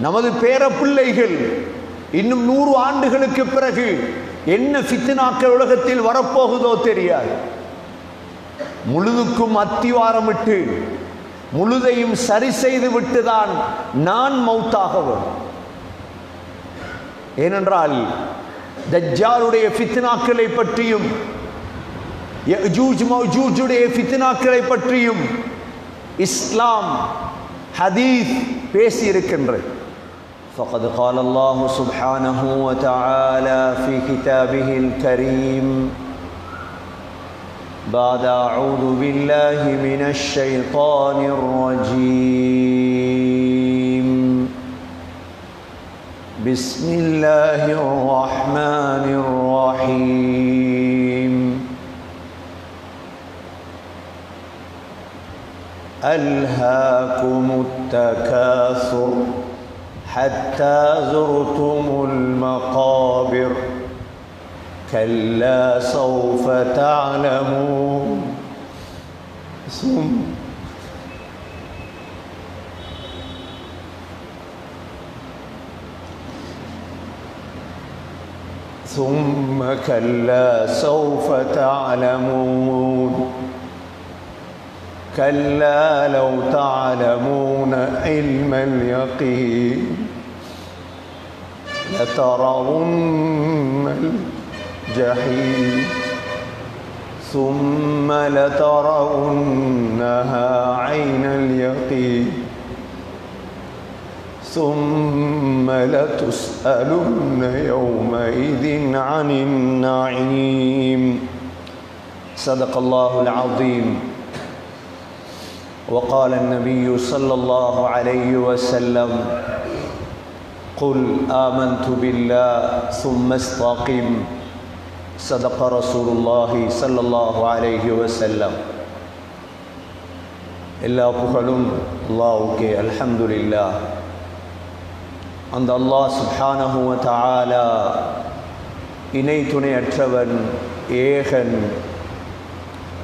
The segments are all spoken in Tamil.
நமது பேர பிள்ளைகள் இன்னும் நூறு ஆண்டுகளுக்கு பிறகு என்ன ஃபித்னாக்கள் உலகத்தில் வரப்போகுதோ தெரியாது. முழுதுக்கும் அத்திவாரமிட்டு முழுதையும் சரி செய்து விட்டுதான் நான் மௌத்தாகவும் ஏனென்றால் தஜ்ஜாருடைய ஃபித்னாக்களை பற்றியும் யஜூஜ் ஃபித்னாக்களை பற்றியும் இஸ்லாம் ஹதீஸ் பேசியிருக்கின்றது. فقد قال الله سبحانه وتعالى في كتابه الكريم بعد أعوذ بالله من الشيطان الرجيم. بسم الله الرحمن الرحيم. ألهاكم التكاثر. حتى زرتم المقابر. كلا سوف تعلمون. ثم ثم كلا سوف تعلمون. كلا لو تعلمون علم اليقين. لترون الجحيم ثم لترونها عين اليقين ثم لتسألن يومئذ عن النعيم. صدق الله العظيم. وقال النبي صلى الله عليه وسلم قل آمنت بالله ثم استقم صدق رسول الله صلى الله عليه وسلم எல்லா புகழும் அல்லாவுக்கே அல்ஹம்துலில்லா அந்த அல்லாஹ் சுப்ஹானஹு வ தஆலா இணை துணையற்றவன் ஏகன்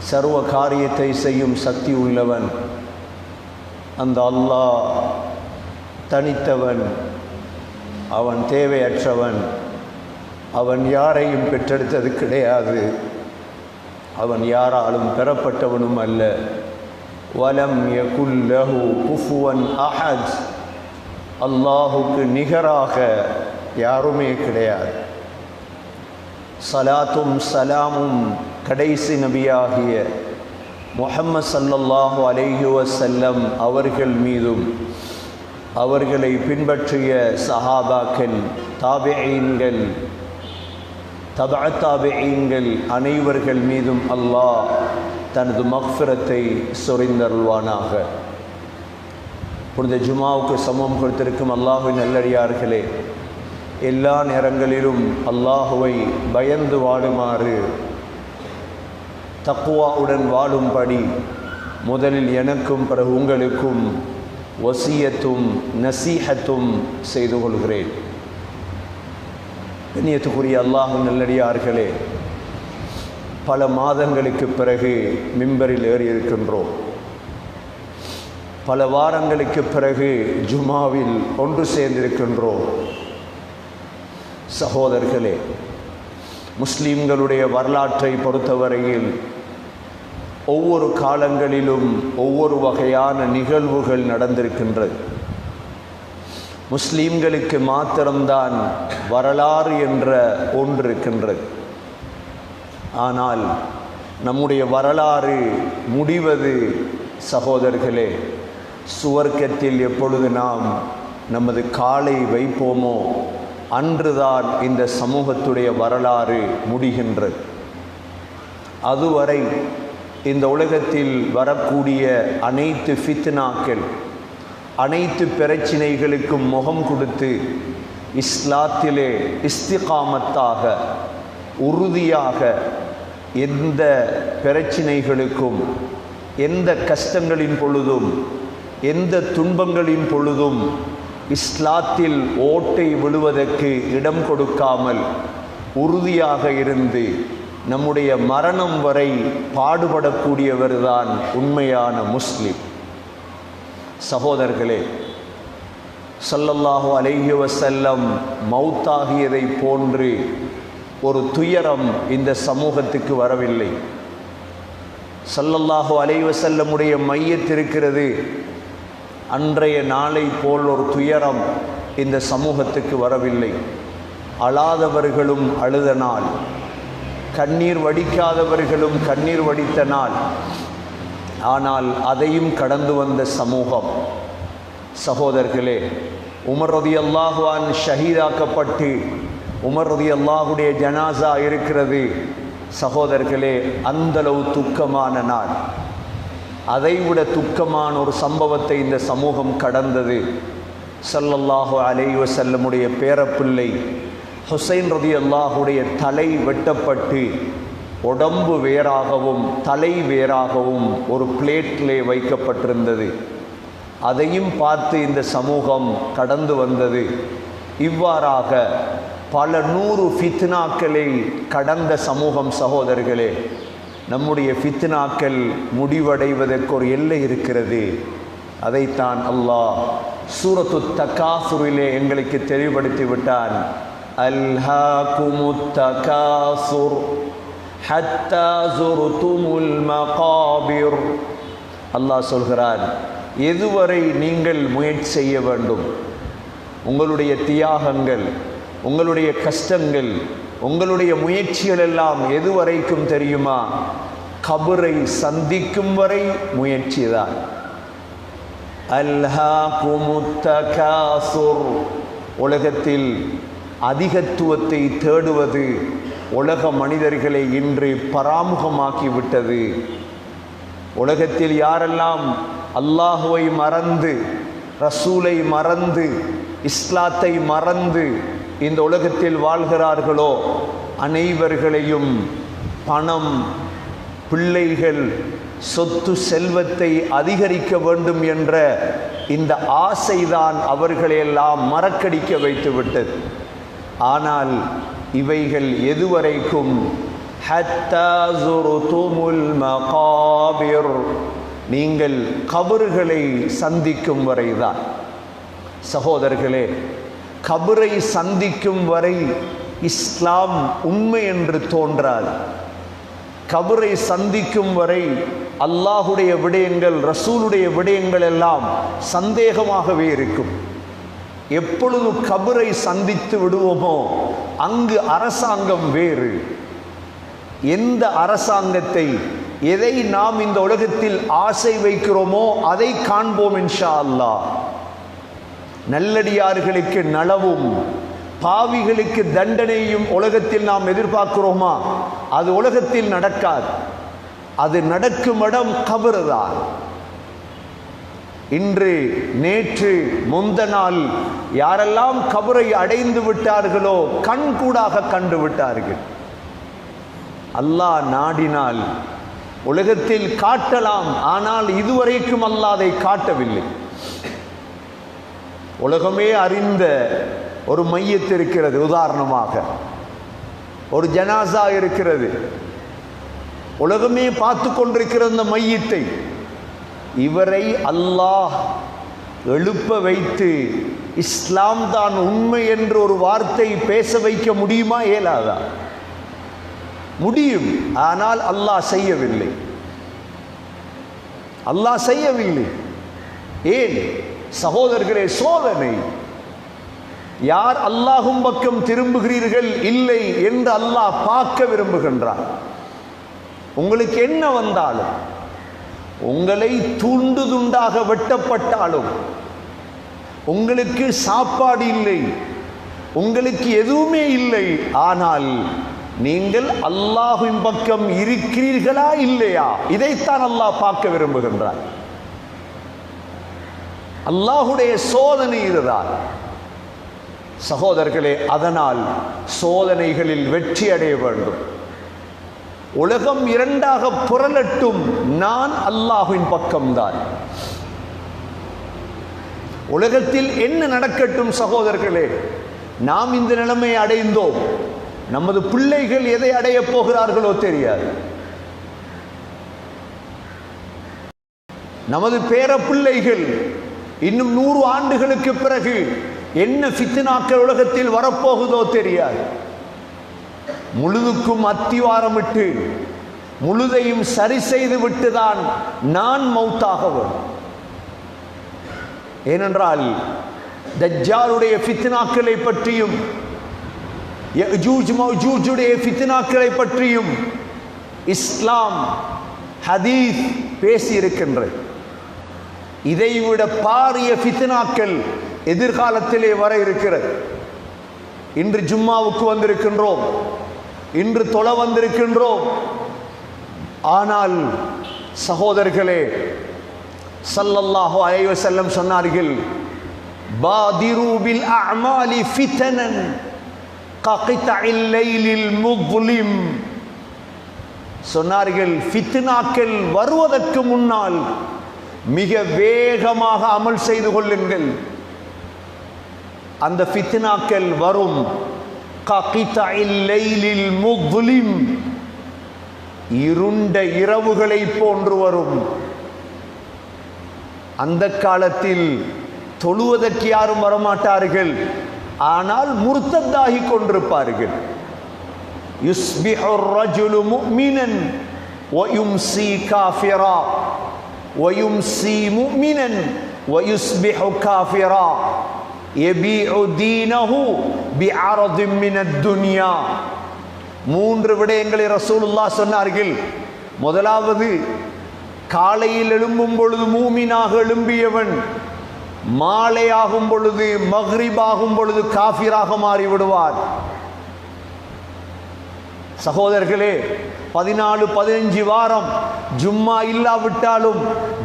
சர்வ காரியத்தை செய்யும் சக்தி உள்ளவன் அந்த அல்லாஹ் தனித்தவன் அவன் தேவையற்றவன். அவன் யாரையும் பெற்றெடுத்தது கிடையாது. அவன் யாராலும் பெறப்பட்டவனும் அல்ல. வலம் யகுல்லஹு குஃபுவன் அஹத். அல்லாஹுக்கு நிகராக யாருமே கிடையாது. சலாத்தும் சலாமும் கடைசி நபியாகிய முஹம்மது சல்லல்லாஹு அலைஹி வசல்லம் அவர்கள் மீதும் அவர்களை பின்பற்றிய சஹாபாக்கள் தாபெயின்கள் தபா அனைவர்கள் மீதும் அல்லாஹ் தனது மக்ஃபிரத்தை சொரிந்தருள்வானாக. புனித ஜுமாவுக்கு சமம் கொடுத்திருக்கும் அல்லாஹுவின் நல்லடியார்களே எல்லா நேரங்களிலும் அல்லாஹுவை பயந்து வாழுமாறு தக்குவாவுடன் வாழும்படி முதலில் எனக்கும் பிறகு உங்களுக்கும் வசியத்தும் நசீஹத்தும் செய்து கொள்கிறேன். கண்ணியத்துக்குரிய அல்லாஹ் நல்லடியார்களே பல மாதங்களுக்கு பிறகு மிம்பரில் ஏறி இருக்கின்றோம் பல வாரங்களுக்கு பிறகு ஜுமாவில் ஒன்று சேர்ந்திருக்கின்றோம். சகோதரர்களே முஸ்லீம்களுடைய வரலாற்றை பொறுத்தவரையில் ஒவ்வொரு காலங்களிலும் ஒவ்வொரு வகையான நிகழ்வுகள் நடந்திருக்கின்றது. முஸ்லீம்களுக்கு மாத்திரம்தான் வரலாறு என்ற ஒன்று இருக்கின்றது. ஆனால் நம்முடைய வரலாறு முடிவது சகோதரர்களே சுவர்க்கத்தில் எப்பொழுது நாம் நமது காலை வைப்போமோ அன்றுதான் இந்த சமூகத்துடைய வரலாறு முடிகின்றது. அதுவரை இந்த உலகத்தில் வரக்கூடிய அனைத்து ஃபித்னாக்கள் அனைத்து பிரச்சினைகளுக்கும் முகம் கொடுத்து இஸ்லாத்திலே இஸ்திகாமத்தாக உறுதியாக எந்த பிரச்சினைகளுக்கும் எந்த கஷ்டங்களின் பொழுதும் எந்த துன்பங்களின் பொழுதும் இஸ்லாத்தில் ஓட்டை விழுவதற்கு இடம் கொடுக்காமல் உறுதியாக இருந்து நம்முடைய மரணம் வரை பாடுபடக்கூடியவர்தான் உண்மையான முஸ்லிம். சகோதரர்களே சல்லல்லாஹு அலைஹி செல்லம் மௌத்தாகியதை போன்று ஒரு துயரம் இந்த சமூகத்துக்கு வரவில்லை. சல்லல்லாஹு அலைஹி செல்லமுடைய மையத்திருக்கிறது அன்றைய நாளை போல் ஒரு துயரம் இந்த சமூகத்துக்கு வரவில்லை. அழாதவர்களும் அழுத நாள். கண்ணீர் வடிக்காதவர்களும் கண்ணீர் வடித்த நாள். ஆனால் அதையும் கடந்து வந்த சமூகம். சகோதரர்களே உமர்ரதி அல்லாஹுவான் ஷஹீதாக்கப்பட்டு உமர்ரதி அல்லாஹுடைய ஜனாசா இருக்கிறது. சகோதரர்களே அந்தளவு துக்கமான நாள். அதைவிட துக்கமான ஒரு சம்பவத்தை இந்த சமூகம் கடந்தது. சல்லல்லாஹு அலைவசல்லமுடைய பேரப்பிள்ளை ஹுசைன் ரதி அல்லாஹுடைய தலை வெட்டப்பட்டு உடம்பு வேறாகவும் தலை வேறாகவும் ஒரு பிளேட்டிலே வைக்கப்பட்டிருந்தது. அதையும் பார்த்து இந்த சமூகம் கடந்து வந்தது. இவ்வாறாக பல நூறு ஃபித்னாக்களை கடந்த சமூகம் சகோதரர்களே நம்முடைய ஃபித்னாக்கள் முடிவடைவதற்கு ஒரு எல்லை இருக்கிறது. அதைத்தான் அல்லாஹ் சூரத்து தக்காசுரிலே எங்களுக்கு தெளிவுபடுத்தி விட்டான். ألهاكم التكاثر حتى زرتم المقابر அல்லாஹ் சொல்கிறான் எதுவரை நீங்கள் முயற்சி செய்ய வேண்டும் உங்களுடைய தியாகங்கள் உங்களுடைய கஷ்டங்கள் உங்களுடைய முயற்சிகள் எல்லாம் எதுவரைக்கும் தெரியுமா? கபரை சந்திக்கும் வரை முயற்சி தான். அல்ஹாகுமுத்தகாசுர் உலகத்தில் அதிகத்துவத்தை தேடுவது உலக மனிதர்களை இன்று பராமுகமாக்கிவிட்டது. உலகத்தில் யாரெல்லாம் அல்லாஹுவை மறந்து ரசூலை மறந்து இஸ்லாத்தை மறந்து இந்த உலகத்தில் வாழ்கிறார்களோ அனைவர்களையும் பணம் பிள்ளைகள் சொத்து செல்வத்தை அதிகரிக்க வேண்டும் என்ற இந்த ஆசைதான் அவர்களையெல்லாம் மறக்கடிக்க வைத்துவிட்டது. ஆனால் இவைகள் எதுவரைக்கும் மகாபிர். நீங்கள் கபறுகளை சந்திக்கும் வரைதான். சகோதரர்களே கபரை சந்திக்கும் வரை இஸ்லாம் உண்மை என்று தோன்றாது கபரை சந்திக்கும் வரை அல்லாஹுடைய விடயங்கள் ரசூலுடைய விடயங்கள் எல்லாம் சந்தேகமாகவே இருக்கும். எப்பொழுது கபரை சந்தித்து விடுவோமோ அங்கு அரசாங்கம் வேறு. எந்த அரசாங்கத்தை எதை நாம் இந்த உலகத்தில் ஆசை வைக்கிறோமோ அதை காண்போம் இன்ஷா அல்லாஹ் நல்லடியார்களுக்கு நலவும் பாவிகளுக்கு தண்டனையும் உலகத்தில் நாம் எதிர்பார்க்கிறோமா? அது உலகத்தில் நடக்காது. அது நடக்கும் இடம் கபறுதான் இன்று நேற்று முந்த நாள் யாரெல்லாம் கபரை அடைந்து விட்டார்களோ கண்கூடாக கண்டு விட்டார்கள். அல்லாஹ் நாடினால் உலகத்தில் காட்டலாம் ஆனால் இதுவரைக்கும் அல்லாதை காட்டவில்லை. உலகமே அறிந்த ஒரு மையத்து இருக்கிறது உதாரணமாக. ஒரு ஜனாசா இருக்கிறது. உலகமே பார்த்து கொண்டிருக்கிற அந்த மையத்தை இவரை அல்லாஹ் எழுப்ப வைத்து இஸ்லாம் தான் உண்மை என்று ஒரு வார்த்தை பேச வைக்க முடியுமா? இயலாதா? முடியும். ஆனால் அல்லாஹ் செய்யவில்லை. அல்லாஹ் செய்யவில்லை. ஏன்? சகோதரர்களே சோதனை. யார் அல்லாஹும் பக்கம் திரும்புகிறீர்கள்? இல்லை என்று அல்லாஹ் பார்க்க விரும்புகின்றார் உங்களுக்கு என்ன வந்தாலும் உங்களை துண்டு துண்டாக வெட்டப்பட்டாலும் உங்களுக்கு சாப்பாடு இல்லை உங்களுக்கு எதுவுமே இல்லை ஆனால் நீங்கள் அல்லாஹின் பக்கம் இருக்கிறீர்களா இல்லையா? இதைத்தான் அல்லாஹ் பார்க்க விரும்புகின்றார் அல்லாஹுடைய சோதனை இதுதான். சகோதரர்களே அதனால் சோதனைகளில் வெற்றி அடைய வேண்டும். உலகம் இரண்டாக புரளட்டும் நான் அல்லாஹுவின் பக்கம்தான். உலகத்தில் என்ன நடக்கட்டும் சகோதரர்களே நாம் இந்த நிலைமை அடைந்தோம். நமது பிள்ளைகள் எதை அடையப் போகிறார்களோ தெரியாது. நமது பேர பிள்ளைகள் இன்னும் நூறு ஆண்டுகளுக்கு பிறகு என்ன ஃபித்னாக்கள் உலகத்தில் வரப்போகுதோ தெரியாது. முழுதுக்கும் அத்திவாரமிட்டு முழுதையும் சரி செய்து விட்டுதான் நான் மௌத்தாகவன் ஏனென்றால் தஜ்ஜாருடைய ஃபித்னாக்களை பற்றியும் மௌஜூஜுடைய ஃபித்னாக்களை பற்றியும் இஸ்லாம் ஹதீஸ் பேசியிருக்கின்றது. இதைவிட பாரிய ஃபித்னாக்கள் எதிர்காலத்திலே வர இருக்கிறது. இன்று ஜும்மாவுக்கு வந்திருக்கின்றோம். இன்று தொலை வந்திருக்கின்றோம். ஆனால் சகோதரர்களே சல்லல்லாஹோ அலைவ செல்லம் சொன்னார்கள் பாதிரூபில் அமாலி ஃபித்தனன் முகுலிம். சொன்னார்கள் ஃபித்னாக்கள் வருவதற்கு முன்னால் மிக வேகமாக அமல் செய்து கொள்ளுங்கள். அந்த ஃபித்னாக்கள் வரும். كقطع الليل முகுலிம் இருண்ட இரவுகளை போன்று வரும். அந்த காலத்தில் தொழுவதற்கு யாரும் வரமாட்டார்கள். ஆனால் முர்த்தத்தாகி கொண்டிருப்பார்கள். يصبح الرجل مؤمنا ويمسي كافرا ويمسي مؤمنا ويصبح காஃபியரா துன்யா மூன்று விடயங்களை ரசூலுல்லா சொன்னார்கள். முதலாவது காலையில் எழும்பும் பொழுது மூமினாக எழும்பியவன் மாலையாகும் பொழுது மஹ்ரிப் ஆகும் பொழுது காஃபிராக மாறிவிடுவார். சகோதரர்களே பதினாலு பதினஞ்சு வாரம் ஜும்மா இல்லாவிட்டாலும்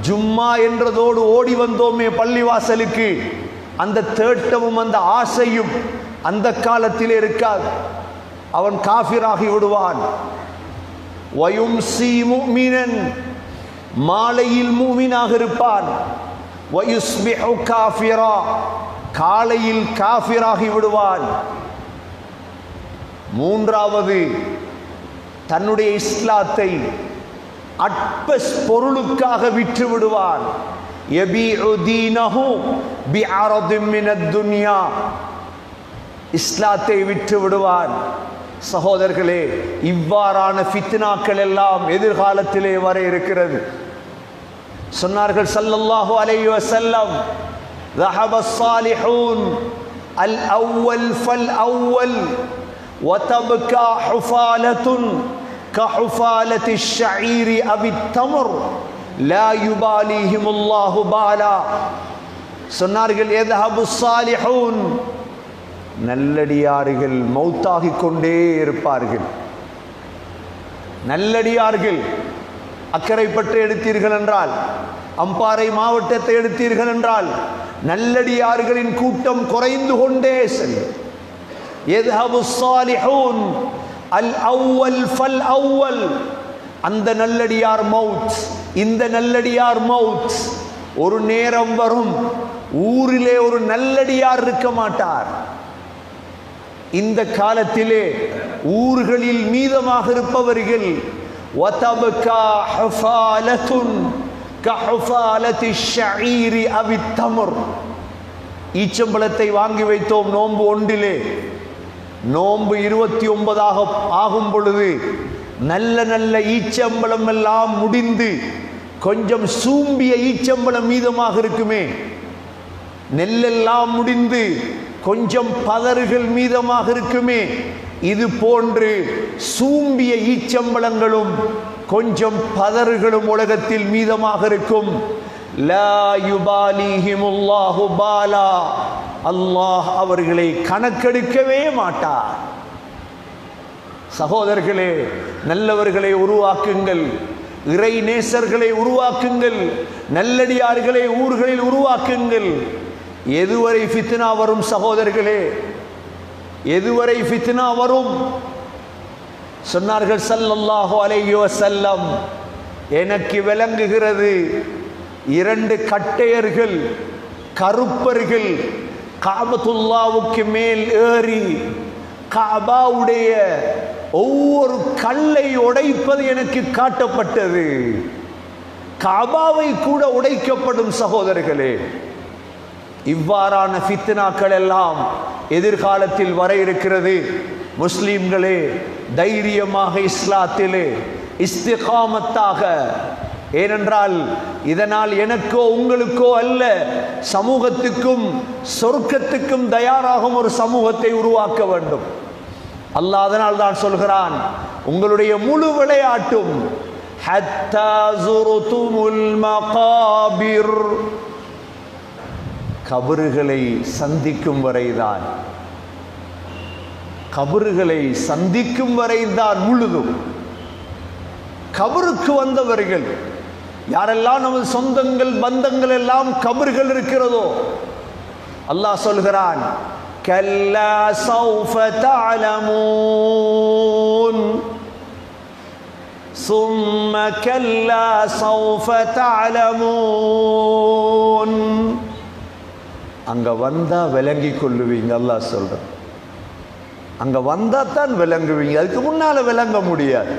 ஜும்மா என்றதோடு ஓடி வந்தோமே பள்ளிவாசலுக்கு. அந்த தேட்டமும் அந்த ஆசையும் அந்த காலத்தில் இருக்காது. அவன் காஃபிராகி விடுவான். வயும்சி முஃமினன் மாலையில் மூமினாக இருப்பான். வயுஸ்பிஹு காஃபிரா காலையில் காஃபிராகி விடுவான். மூன்றாவது தன்னுடைய இஸ்லாத்தை அற்ப பொருளுக்காக விற்று விடுவான். யபீஉ தீனஹு பிஅரதின் மினத் துன்யா இஸ்லாத்தை விற்று விடுவான் சகோதரர்களே இவ்வாறான ஃபித்னாக்கள் எல்லாம் எதிர்காலத்திலே வர இருக்கிறது சொன்னார்கள் ஸல்லல்லாஹு அலைஹி வஸல்லம் ذهب الصالحون الأول فالأول وتبكى حفالة كحفالة الشعير أو التمر லா யுபாலிஹிமுல்லாஹு பாலா சொன்னார்கள் எதஹபு சாலிஹூன் நல்லடியார்கள் மௌத்தாகி கொண்டே இருப்பார்கள். நல்லடியார்கள் அக்கறைப்பட்டு எடுத்தீர்கள் என்றால் அம்பாறை மாவட்டத்தை எடுத்தீர்கள் என்றால் நல்லடியார்களின் கூட்டம் குறைந்து கொண்டே செல்லும். எது அல் அவ்வல் ஃபல் அவ்வல் அந்த நல்லடியார் மவுத் இந்த நல்லடியார் மவுத். ஒரு நேரம் வரும் ஊரிலே ஒரு நல்லடியார் இருக்க மாட்டார். இந்த காலத்திலே ஊர்களில் மீதமாக இருப்பவர்கள் ஈச்சம்பழத்தை வாங்கி வைத்தோம் நோன்பு ஒன்றிலே. நோன்பு இருபத்தி ஒன்பதாக ஆகும் பொழுது நல்ல நல்ல ஈச்சம்பளம் எல்லாம் முடிந்து கொஞ்சம் சூம்பிய ஈச்சம்பளம் மீதமாக இருக்குமே. நெல்லெல்லாம் முடிந்து கொஞ்சம் பதறுகள் மீதமாக இருக்குமே. இது போன்று சூம்பிய ஈச்சம்பளங்களும் கொஞ்சம் பதறுகளும் உலகத்தில் மீதமாக இருக்கும். பாலா. அல்லாஹ் அவர்களை கணக்கெடுக்கவே மாட்டார். சகோதரர்களே நல்லவர்களை உருவாக்குங்கள். இறை நேசர்களை உருவாக்குங்கள். நல்லடியார்களை ஊர்களில் உருவாக்குங்கள். எதுவரை ஃபித்னா வரும் சகோதரர்களே? எதுவரை ஃபித்னா வரும்? சொன்னார்கள் சல்லல்லாஹோ அலையோ செல்லம் எனக்கு விளங்குகிறது இரண்டு கட்டையர்கள் கருப்பர்கள். காபத்துல்லாவுக்கு மேல் ஏறி காபாவுடைய ஒவ்வொரு கல்லை உடைப்பது எனக்கு காட்டப்பட்டது. கபாவை கூட உடைக்கப்படும் சகோதரர்களே இவ்வாறான ஃபித்னாக்கள் எல்லாம் எதிர்காலத்தில் வர இருக்கிறது. முஸ்லீம்களே தைரியமாக இஸ்லாத்திலே இஸ்திகாமத்தாக. ஏனென்றால் இதனால் எனக்கோ உங்களுக்கோ அல்ல சமூகத்துக்கும் சொர்க்கத்துக்கும் தயாராகும் ஒரு சமூகத்தை உருவாக்க வேண்டும். அல்லா அதனால் தான் சொல்கிறான் உங்களுடைய முழு விளையாட்டும் கபறுகளை சந்திக்கும் வரைதான் கபறுகளை சந்திக்கும் வரைதான் முழுதும். கபருக்கு வந்தவர்கள் யாரெல்லாம் நமது சொந்தங்கள் பந்தங்கள் எல்லாம் கபறுகள் இருக்கிறதோ அல்லாஹ் சொல்கிறான் கல்லா சௌஃப தஅலமூன் ثم كلا سوف تعلمون அங்க வந்தா விளங்கி கொள்ளுவீங்க அல்லாஹ் சொல்றான் அங்க வந்தா தான் விளங்குவீங்க அதுக்கு முன்னால விளங்க முடியாது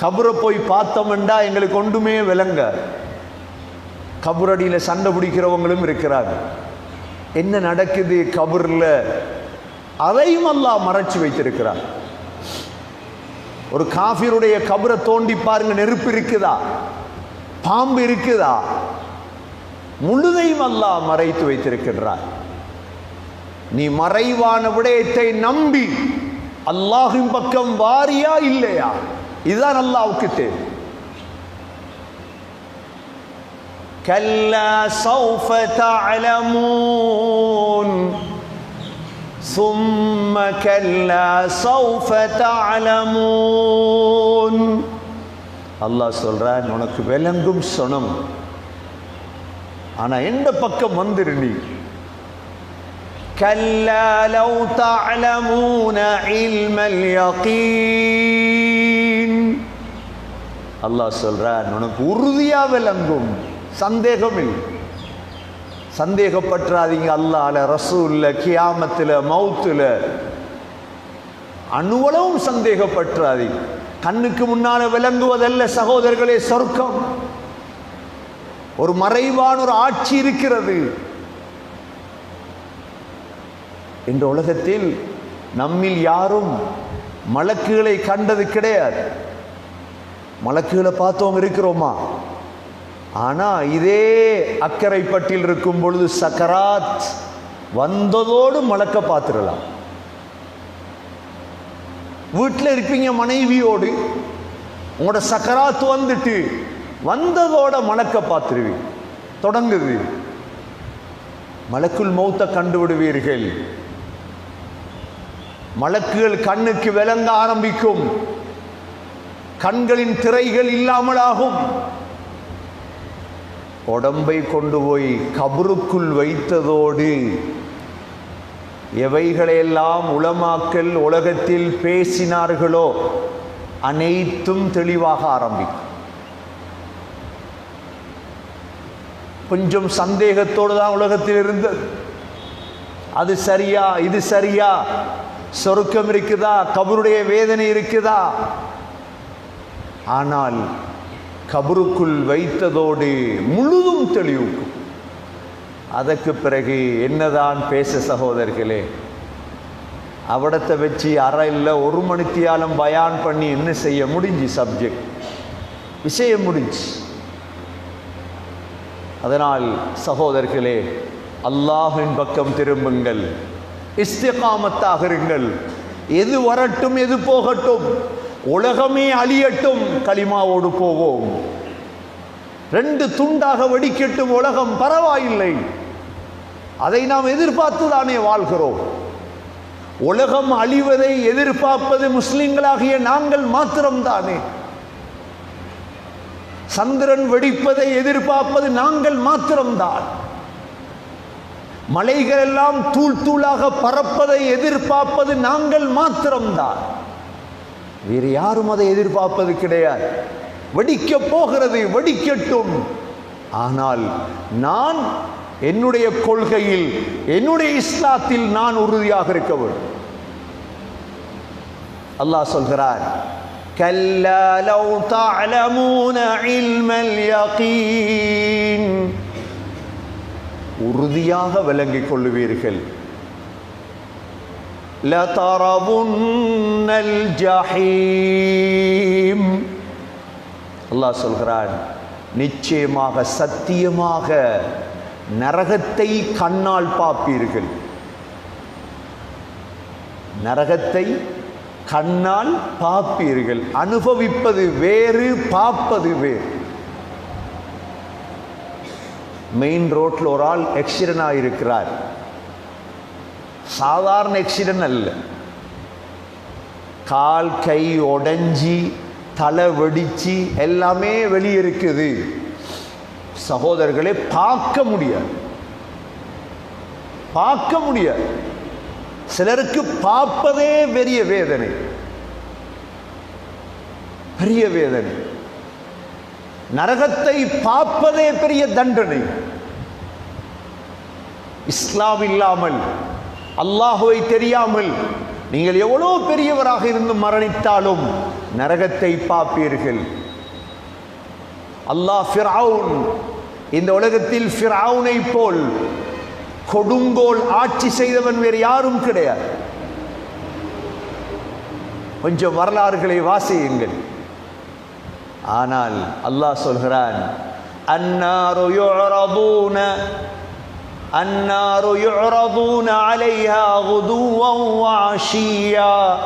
கபரை போய் பார்த்தோம்டா எங்களுக்கு ஒன்றுமே விளங்க கபுரடியில் சண்டை பிடிக்கிறவங்களும் இருக்கிறாங்க. என்ன நடக்குது கபூரில்? அதையும் அல்லாஹ் மறைச்சு வைத்திருக்கிறார் ஒரு காஃபிருடைய கபரை தோண்டி பாருங்க நெருப்பு இருக்குதா? பாம்பு இருக்குதா? முழுதையும் அல்லா மறைத்து வைத்திருக்கின்றார் நீ மறைவான விடயத்தை நம்பி அல்லாஹின் பக்கம் வாரியா இல்லையா? இதுதான் அல்லாவுக்கு தேவை. كلا سوف تعلمون ثم كلا سوف تعلمون அல்லாஹ் சொல்றான் உனக்கு விளங்கும் சொனம் ஆனா எந்த பக்கம் வந்துரு நீ كلا لو تعلمون علم اليقين அல்லாஹ் சொல்றான் உனக்கு உறுதியா விளங்கும் சந்தேகம் இல்லை சந்தேகப்பற்றாதீங்க அல்லால ரசூல்ல கியாமத்தில் மவுத்தில் அணுவளவும் சந்தேகப்பற்றாதீங்க. கண்ணுக்கு முன்னால விளங்குவதல்ல சகோதரர்களே சொர்க்கம். ஒரு மறைவான ஒரு ஆட்சி இருக்கிறது. இந்த உலகத்தில் நம்மில் யாரும் மலக்குகளை கண்டது கிடையாது. மலக்குகளை பார்த்தவங்க இருக்கிறோமா? ஆனா இதே அக்கரைப்பட்டில் இருக்கும் பொழுது சக்கராத் வந்ததோடு மலக்க பார்த்துடலாம். வீட்டில் இருப்பீங்க மனைவியோடு உங்களோட சக்கராத்து வந்துட்டு வந்ததோட மலக்க பார்த்துருவீங்க. தொடங்குது. மலக்குள் மௌத்த கண்டு விடுவீர்கள் மலக்குகள் கண்ணுக்கு விளங்க ஆரம்பிக்கும். கண்களின் திரைகள் இல்லாமலாகும். உடம்பை கொண்டு போய் கபருக்குள் வைத்ததோடு எவைகளையெல்லாம் உளமாக்கல் உலகத்தில் பேசினார்களோ அனைத்தும் தெளிவாக ஆரம்பிக்கும். கொஞ்சம் சந்தேகத்தோடு தான் உலகத்தில் இருந்தது. அது சரியா இது சரியா? சொருக்கம் இருக்குதா? கபருடைய வேதனை இருக்குதா? ஆனால் கபருக்குள் வைத்ததோடு முழுதும் தெளிவுக்கும். அதற்கு பிறகு என்னதான் பேச சகோதரர்களே? அவடத்தை வச்சு அரை இல்லை ஒரு மணித்தியாலும் பயான் பண்ணி என்ன செய்ய முடிஞ்சு சப்ஜெக்ட் விஷயம் முடிஞ்சு. அதனால் சகோதரர்களே அல்லாஹின் பக்கம் திரும்புங்கள். இஸ்திகாமத்தாக இருங்கள் எது வரட்டும் எது போகட்டும். உலகமே அழியட்டும் களிமாவோடு போவோம். ரெண்டு துண்டாக வெடிக்கட்டும் உலகம் பரவாயில்லை. அதை நாம் எதிர்பார்த்து தானே வாழ்கிறோம். உலகம் அழிவதை எதிர்பார்ப்பது முஸ்லிம்களாகிய நாங்கள் மாத்திரம்தானே. சந்திரன் வெடிப்பதை எதிர்பார்ப்பது நாங்கள் மாத்திரம்தான். மலைகள் எல்லாம் தூள் தூளாக பறப்பதை எதிர்பார்ப்பது நாங்கள் மாத்திரம்தான். வேறு யாரும் அதை எதிர்பார்ப்பது கிடையாது வெடிக்க போகிறது வெடிக்கட்டும் ஆனால் நான் என்னுடைய கொள்கையில் என்னுடைய இஸ்லாத்தில் நான் உறுதியாக இருக்க வேண்டும் அல்லாஹ் சொல்கிறார் كلا لو تعلمون علم اليقين உறுதியாக விளங்கிக் கொள்ளுவீர்கள் لَتَرَوُنَّ الْجَحِيمَ அல்லாஹ் சொல்கிறான் நிச்சயமாக சத்தியமாக நரகத்தை கண்ணால் பார்ப்பீர்கள் நரகத்தை கண்ணால் பார்ப்பீர்கள் அனுபவிப்பது வேறு பார்ப்பது வேறு மெயின் ரோட்ல ஒரு ஆள் எக்ஸிடென்ட் ஆகியிருக்கிறார் சாதாரண எக்ஸிடென்ட் அல்ல. கால் கை உடைஞ்சி தலை வெடிச்சு எல்லாமே வெளியே இருக்குது. சகோதரர்களை பார்க்க முடியாது. பார்க்க முடியாது. சிலருக்கு பார்ப்பதே பெரிய வேதனை. பெரிய வேதனை. நரகத்தை பார்ப்பதே பெரிய தண்டனை. இஸ்லாம் இல்லாமல் அல்லாஹுவை தெரியாமல் நீங்கள் எவ்வளோ பெரியவராக இருந்து மரணித்தாலும் நரகத்தை பார்ப்பீர்கள். அல்லாஹ் ஃபிரவுன் இந்த உலகத்தில் ஃபிரவுனை போல் கொடுங்கோல் ஆட்சி செய்தவன் வேறு யாரும் கிடையாது. கொஞ்சம் வரலாறுகளை வாசியுங்கள். ஆனால் அல்லாஹ் சொல்கிறான் அன்னாரு النار يعرضون عليها غدوا وعشيا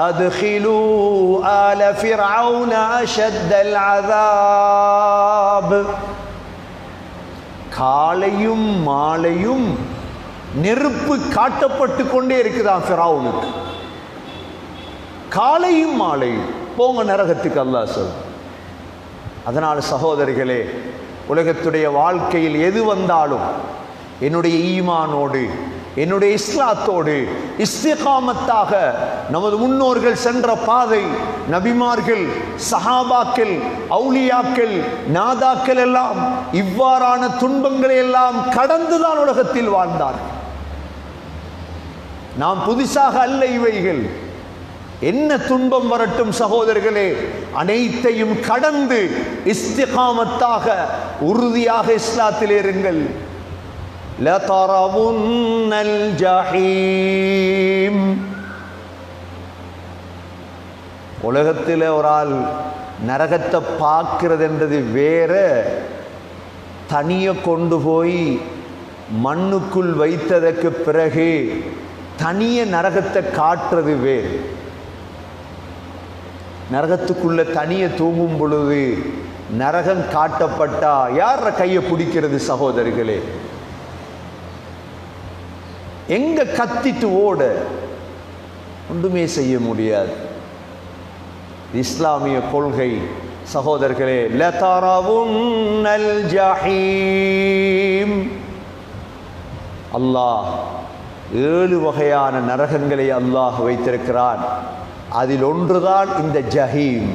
أدخلوا آل فرعون أشد العذاب காலையும் மாலையும் நெருப்பு காட்டப்பட்டு கொண்டே இருக்குதான் ஃபிரௌனுக்கு காலையும் மாலையும் போங்க நரகத்துக்கு அல்லாஹ் சொல் அதனால் சகோதரிகளே உலகத்துடைய வாழ்க்கையில் எது வந்தாலும் என்னுடைய ஈமானோடு என்னுடைய இஸ்லாத்தோடு இஸ்திகாமத்தாக நமது முன்னோர்கள் சென்ற பாதை நபிமார்கள் சஹாபாக்கள் அவுலியாக்கள் நாதாக்கள் எல்லாம் இவ்வாறான துன்பங்களை எல்லாம் கடந்துதான் உலகத்தில் வாழ்ந்தார்கள். நாம் புதுசாக அல்ல இவைகள். என்ன துன்பம் வரட்டும் சகோதரர்களே அனைத்தையும் கடந்து இஸ்திகாமத்தாக உறுதியாக இஸ்லாத்தில் இருங்கள் உலகத்தில் ஒரு ஆள் நரகத்தை பார்க்கிறது என்றது வேற. தனியை கொண்டு போய் மண்ணுக்குள் வைத்ததற்கு பிறகு தனிய நரகத்தை காட்டுறது வேறு. நரகத்துக்குள்ள தனிய தூங்கும் பொழுது நரகம் காட்டப்பட்டா யார கையை பிடிக்கிறது சகோதரிகளே? எங்க கத்திட்டு ஓட ஒன்றுமே செய்ய முடியாது. இஸ்லாமிய கொள்கை சகோதரர்களே நல் ஜஹீம் அல்லாஹ் ஏழு வகையான நரகங்களை அல்லாஹ் வைத்திருக்கிறான். அதில் ஒன்றுதான் இந்த ஜஹீம்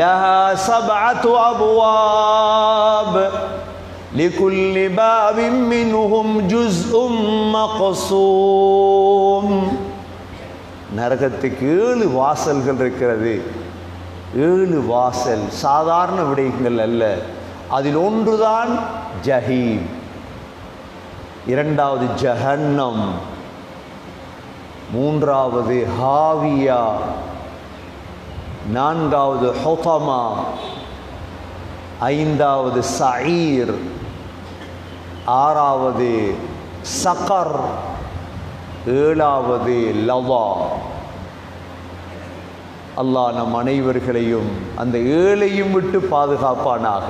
லஹா சபஅத்து அபுவாப் لكل باب منهم جزء مقسوم நரகத்துக்கு ஏழு வாசல்கள் இருக்கிறது ஏழு வாசல் சாதாரண விடயங்கள் அல்ல அதில் ஒன்றுதான் ஜஹீம் இரண்டாவது ஜஹன்னம் மூன்றாவது ஹாவியா. நான்காவது ஹொத்தமா. ஐந்தாவது சயீர். ஆறாவது சகர். ஏழாவது லவா அல்லாஹ் நம் அனைவர்களையும் அந்த ஏழையும் விட்டு பாதுகாப்பானாக.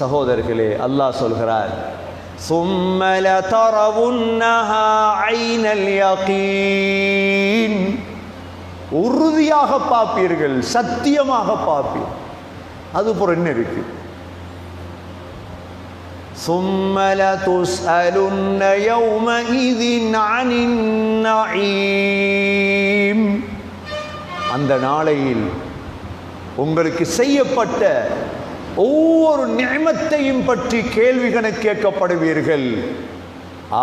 சகோதரர்களே அல்லாஹ் சொல்கிறார் ثم لترونها عين اليقين உறுதியாக பார்ப்பீர்கள் சத்தியமாக பார்ப்பீர்கள் அது புறம் என்ன இருக்கு ثم لتسألن يومئذ عن النعيم அந்த நாளையில் உங்களுக்கு செய்யப்பட்ட ஒவ்வொரு நியமத்தையும் பற்றி கேள்விகளை கேட்கப்படுவீர்கள்.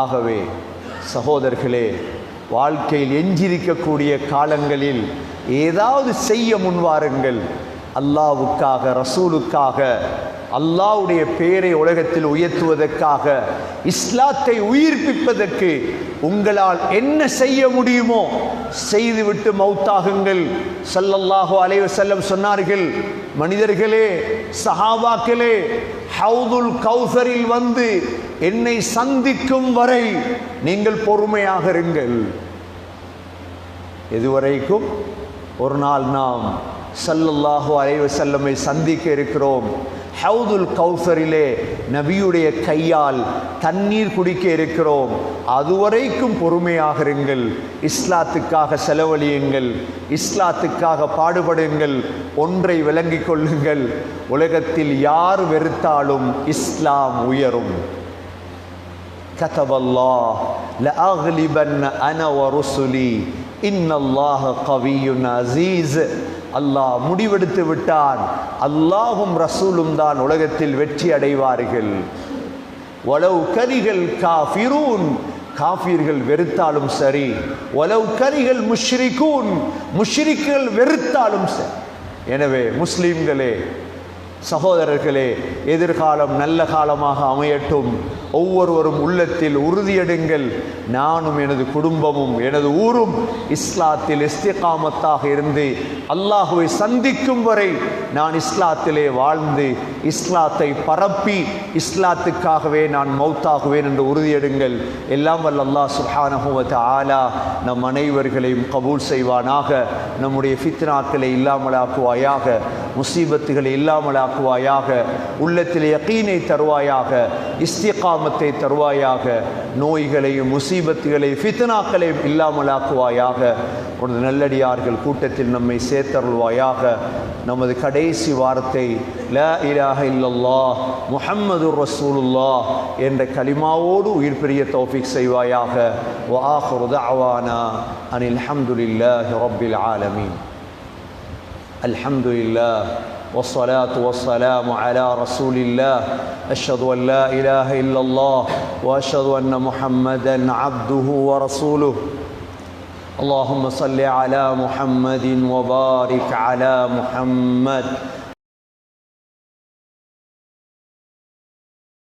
ஆகவே சகோதரர்களே வாழ்க்கையில் எஞ்சிருக்கக்கூடிய காலங்களில் ஏதாவது செய்ய முன்வாருங்கள். அல்லாவுக்காக ரசூலுக்காக அல்லாவுடைய பெயரை உலகத்தில் உயர்த்துவதற்காக இஸ்லாத்தை உயிர்ப்பிப்பதற்கு உங்களால் என்ன செய்ய முடியுமோ செய்துவிட்டு மௌத்தாகுங்கள். சல்லல்லாஹோ அலைஹி செல்லம் சொன்னார்கள் மனிதர்களே சஹாபாக்களே ஹவுதுல் கௌசரில் வந்து என்னை சந்திக்கும் வரை நீங்கள் பொறுமையாக இருங்கள். எதுவரைக்கும் ஒரு நாள் நாம் ஸல்லல்லாஹு அலைஹி செல்லமை சந்திக்க இருக்கிறோம். ஹவுதுல் கௌசரிலே நபியுடைய கையால் தண்ணீர் குடிக்க இருக்கிறோம். அதுவரைக்கும் பொறுமையாகிருங்கள் இஸ்லாத்துக்காக செலவழியுங்கள். இஸ்லாத்துக்காக பாடுபடுங்கள். ஒன்றை விளங்கிக் கொள்ளுங்கள். உலகத்தில் யார் வெறுத்தாலும் இஸ்லாம் உயரும். கதவல்லா லஅக்லிபன் அன வ ருசுலி இன்னல்லாஹ கவியுன் அசீஸ். அல்லாஹ் முடிவெடுத்து விட்டான். அல்லாஹும் ரசூலும் தான் உலகத்தில் வெற்றி அடைவார்கள். வலவு கரிகள் காஃபிரூன். காஃபிர்கள் வெறுத்தாலும் சரி வலவு கரிகள் முஷ்ரிகூன். முஷ்ரிக்கள் வெறுத்தாலும் சரி. எனவே முஸ்லீம்களே சகோதரர்களே எதிர்காலம் நல்ல காலமாக அமையட்டும். ஒவ்வொருவரும் உள்ளத்தில் உறுதியெடுங்கள். நானும் எனது குடும்பமும் எனது ஊரும் இஸ்லாத்தில் இஸ்திகாமத்தாக இருந்து அல்லாஹுவை சந்திக்கும் வரை நான் இஸ்லாத்திலே வாழ்ந்து இஸ்லாத்தை பரப்பி இஸ்லாத்துக்காகவே நான் மௌத்தாகுவேன் என்று உறுதியெடுங்கள். எல்லாம் வல்ல அல்லாஹ் சுஹானஹுவத் ஆலா நம் அனைவர்களையும் கபூல் செய்வானாக. நம்முடைய ஃபித்னாக்களை இல்லாமலாக்குவாயாக. முசீபத்துகளை இல்லாமலாக்குவாயாக. உள்ளத்தில் யக்கீனை தருவாயாக. ராமத்தை தருவாயாக நோய்களையும் முசீபத்துகளை ஃபித்னாக்களை இல்லாமலாக்குவாயாக. உனது நல்லடியார்கள் கூட்டத்தில் நம்மை சேர்த்தருள்வாயாக. நமது கடைசி வாரத்தை ல இலாக இல்லல்லா முஹம்மது ரசூலுல்லா என்ற கலிமாவோடு உயிர் பெரிய தௌஃபிக் செய்வாயாக. வாஹுருத அவானா அனில் அஹமதுல்லா ரபில் ஆலமீன். அல்ஹம்துல்லா والصلاة والسلام على رسول الله. أشهد أن لا إله إلا الله وأشهد أن محمدا عبده ورسوله. اللهم صل على محمد وبارك على محمد.